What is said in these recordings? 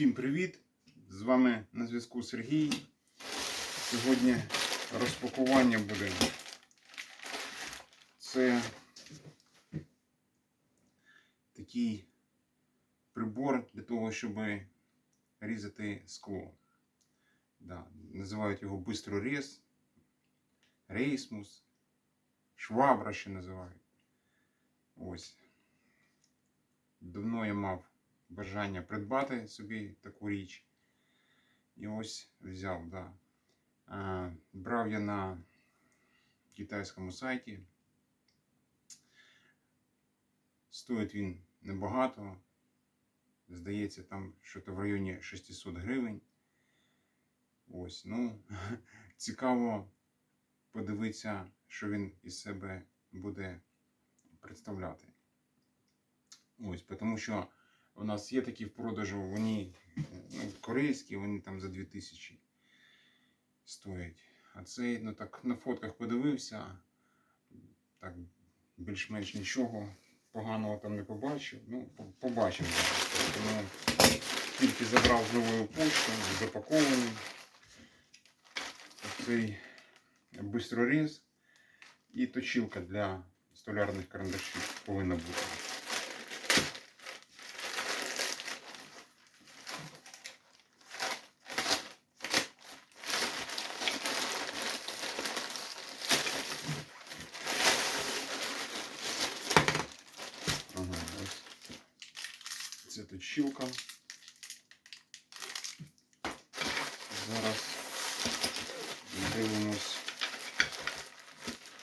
Всім привіт! З вами на зв'язку Сергій. Сьогодні розпакування буде. Це такий прибор для того, щоб різати скло. Да, називають його бистроріз, рейсмус, швабра ще називають. Ось. Давно я мав бажання придбати собі таку річ. І ось взяв, да. Брав я на китайському сайті. Стоїть він небагато. Здається, там щось в районі 600 гривень. Ось, ну, цікаво подивитися, що він із себе буде представляти. Ось, тому що у нас є такі в продажу, вони ну, корейські, вони там за 2000 стоять. А цей, ну так, на фотках подивився, так, більш-менш нічого поганого там не побачив. Ну, побачив. Тому тільки забрав з новою поштою, запакований. Цей бистроріз і точилка для столярних карандашів повинна бути. Ага, ось. Точилка. Зараз дивимось,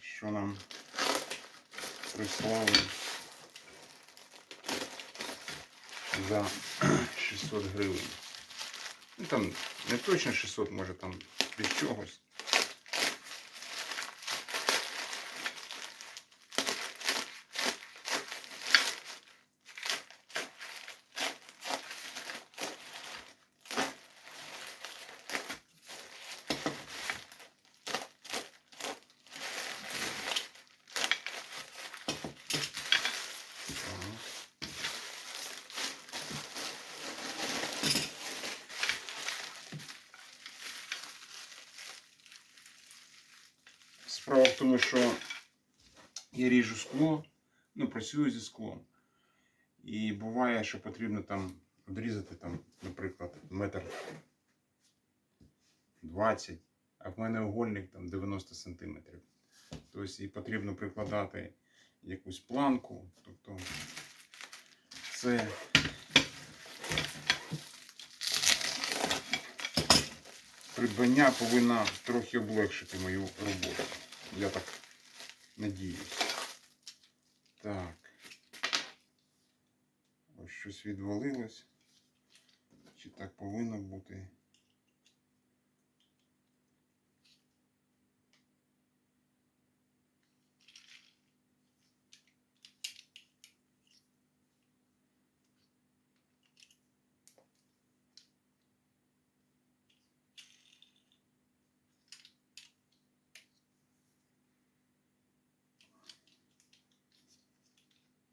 що нам прислали за 600 гривень. Ну там не точно 600, може там від чогось. Так. Що я ріжу скло, ну, працюю зі склом. І буває, що потрібно там відрізати, там, наприклад, метр 20, а в мене угольник там 90 сантиметрів. Тобто і потрібно прикладати якусь планку. Тобто це придбання повинна трохи облегшити мою роботу. Я так надіюсь. Так. Ось щось відвалилось. Чи так повинно бути?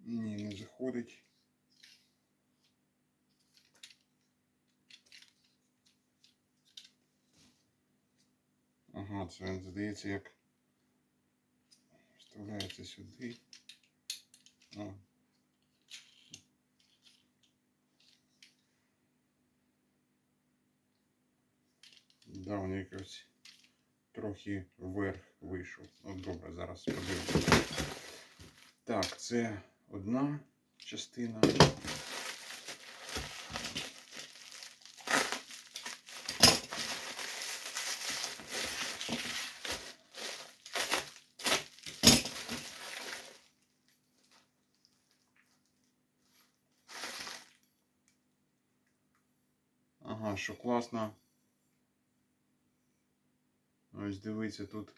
Ні, не заходить. Ага, це здається, як вставляється сюди. А. Да, він якось трохи вверх вийшов. Ну добре, зараз подивимося. Так, це одна частина. Ага, що класно. Ось дивіться, тут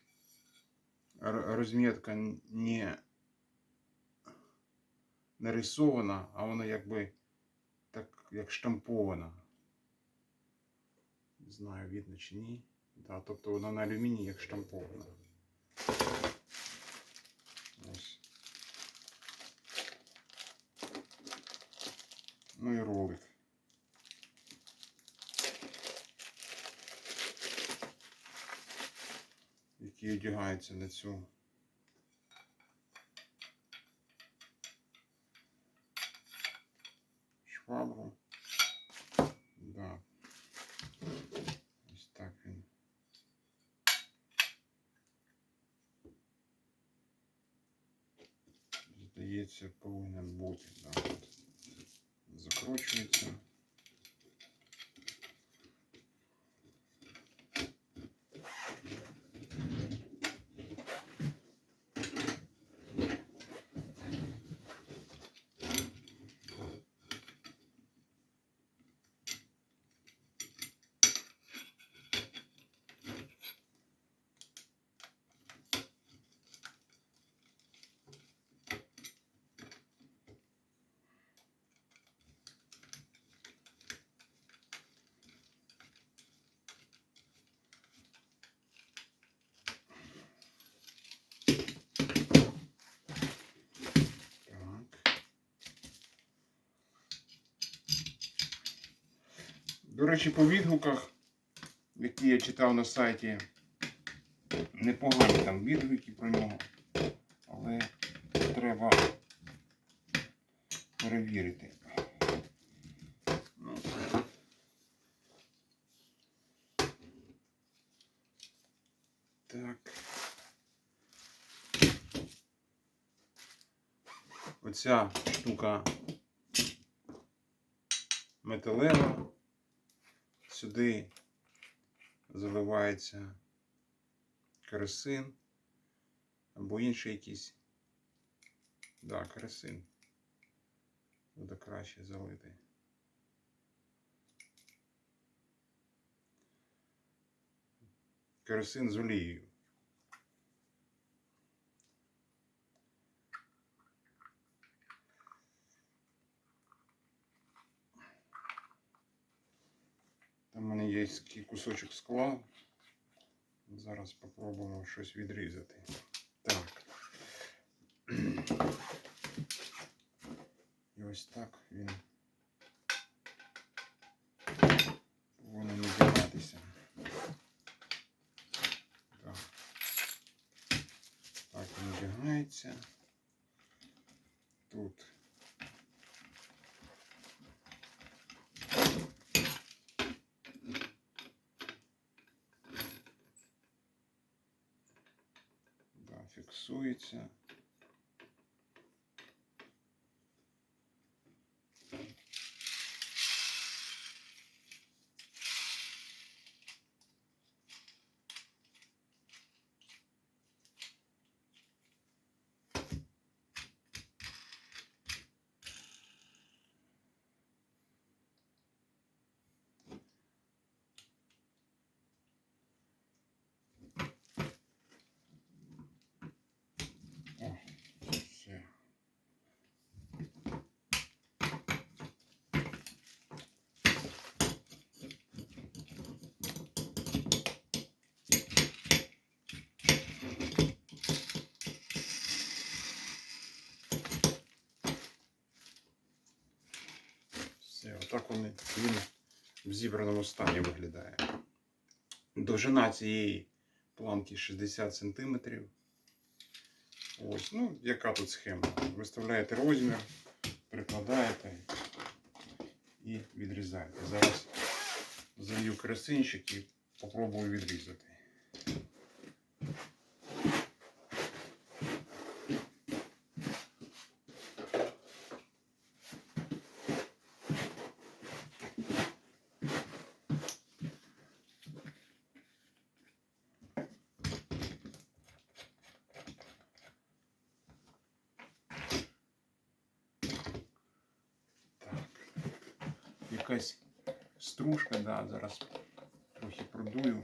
розмітка не Не рисована, а вона якби так як штампована. Не знаю, видно чи ні. Да, тобто воно на алюмінії як штампована. Ось. Ну і ролик. Які одягається на цю. Повинен бути. Да. Закручується. Так. До речі, по відгуках, які я читав на сайті, непогані там відгуки про нього, але треба перевірити. Ну, Так. Оця штука металева. Сюди заливається керосин або інший якийсь. Да, керосин. Буде краще залити. Керосин з олією. Мене є кусочок скла. Зараз спробуємо щось відрізати. Так. І ось так він повинен надягатися. Так. Так він надягається. Тут. Да, фіксується. О, все. Отак вони, він в зібраному стані виглядає. Довжина цієї планки 60 см. Ось, ну, яка тут схема? Виставляєте розмір, прикладаєте і відрізаєте. Зараз залью красинчик і попробую відрізати. Так. Якась стружка, да, зараз трохи продую.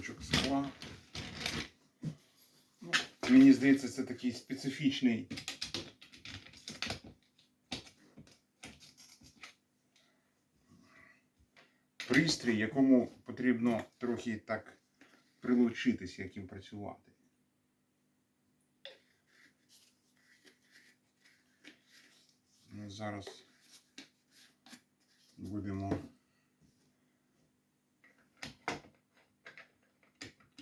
Шматочок скла. Ну, мені здається, це такий специфічний. Пристрій, якому потрібно трохи так прилучитись, як їм працювати. Ну, зараз будемо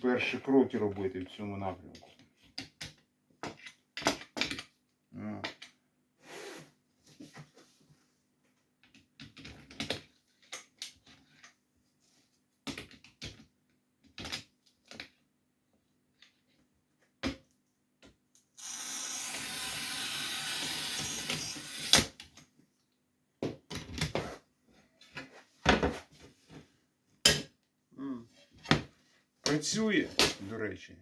перші кроки робити в цьому напрямку. Працює, до речі.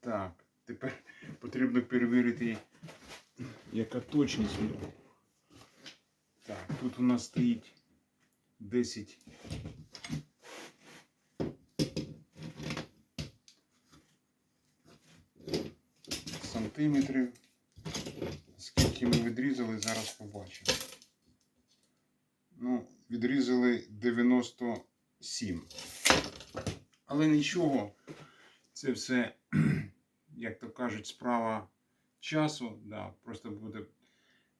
Так, тепер потрібно перевірити, яка точність. Так, тут у нас стоїть 10. Сантиметрів. Скільки ми відрізали, зараз побачимо. Ну, відрізали 97. Але нічого, це все, як то кажуть, справа часу. Да, просто буде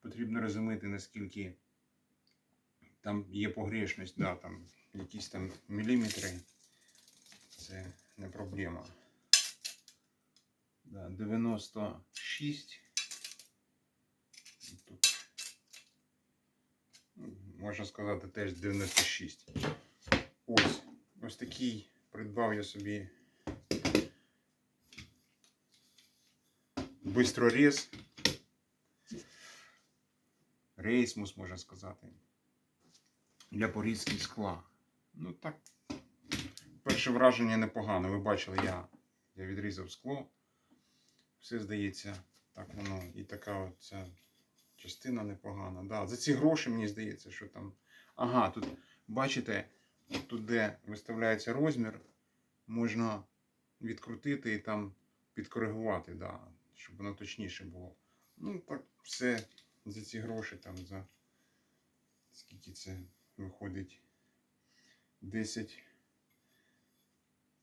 потрібно розуміти, наскільки там є погрешність, да, там якісь там міліметри. Це не проблема. Да, 96. І Тут ну, можна сказати, теж 96. Ось. Ось такий придбав я собі бистроріз. Рейсмус, можна сказати. Для порізки скла. Ну так. Перше враження непогано. Ви бачили, я, я відрізав скло. Все здається, так воно і така оця частина непогана. Да, за ці гроші мені здається, що там. Ага, тут бачите, тут де виставляється розмір, можна відкрутити і там підкоригувати, да, щоб воно точніше було. Ну, так, все за ці гроші там за скільки це виходить 10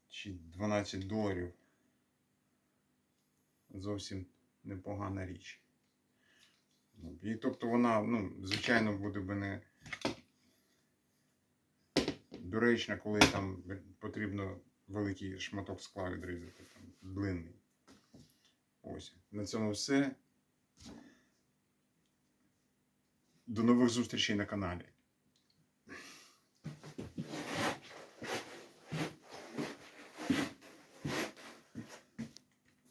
чи 12 доларів. Зовсім непогана річ. І тобто вона, ну, звичайно, буде би не доречна, коли там потрібно великий шматок скла відрізати, там, длинний. Ось. На цьому все. До нових зустрічей на каналі.